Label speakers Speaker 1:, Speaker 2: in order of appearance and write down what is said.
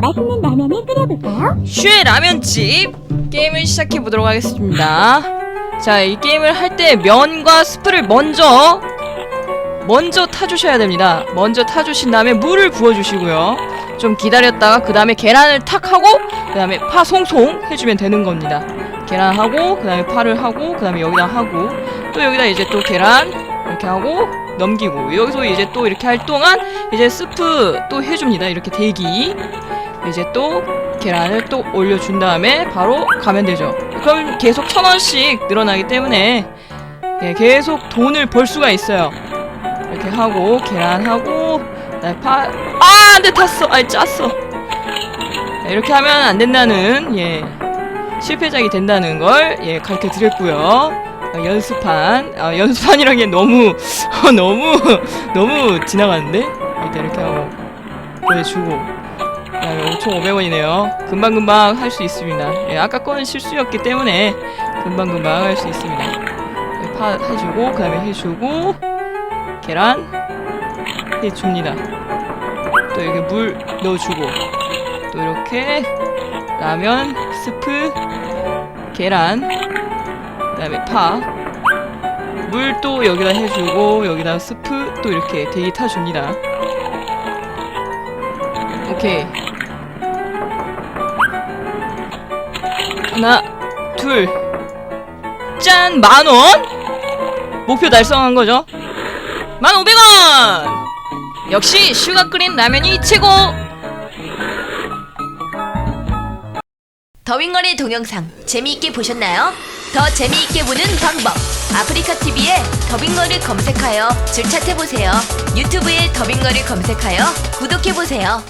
Speaker 1: 맛있는 라면을 끓여볼까요?
Speaker 2: 슈의 라면집 게임을 시작해 보도록 하겠습니다. 자, 이 게임을 할 때 면과 스프를 먼저 먼저 타주셔야 됩니다. 먼저 타주신 다음에 물을 부어주시고요. 좀 기다렸다가 그 다음에 계란을 탁 하고 그 다음에 파 송송 해주면 되는 겁니다. 계란 하고 그 다음에 파를 하고 그 다음에 여기다 하고 또 여기다 이제 또 계란 이렇게 하고 넘기고 여기서 이제 또 이렇게 할 동안 이제 스프 또 해줍니다. 이렇게 대기 이제 또 계란을 또 올려준 다음에 바로 가면 되죠. 그럼 계속 천 원씩 늘어나기 때문에 예, 계속 돈을 벌 수가 있어요. 이렇게 하고 계란하고 파. 아, 안돼 탔어. 아이 짰어. 자, 이렇게 하면 안 된다는 예 실패작이 된다는 걸 예 가르쳐 드렸고요. 어, 연습판 아, 연습판이라기엔 너무 너무 너무 지나가는데 일단 이렇게 하고 보내주고 그다음에 5,500원이네요. 금방금방 할 수 있습니다. 예, 아까 거는 실수였기 때문에 금방금방 할 수 있습니다. 예, 파 해주고 그 다음에 해주고 계란 해줍니다. 또 여기 물 넣어주고 또 이렇게 라면 스프 계란 그 다음에 파 물 또 여기다 해주고 여기다 스프 또 이렇게 대기 타줍니다. 오케이 하나 둘 짠 만 원? 목표 달성한 거죠? 만 오백 원! 역시 슈가 끓인 라면이 최고!
Speaker 3: 더윙걸의 동영상 재미있게 보셨나요? 더 재미있게 보는 방법! 아프리카 TV에 더빙걸을 검색하여 즐 찾해보세요. 유튜브에 더빙걸을 검색하여 구독해보세요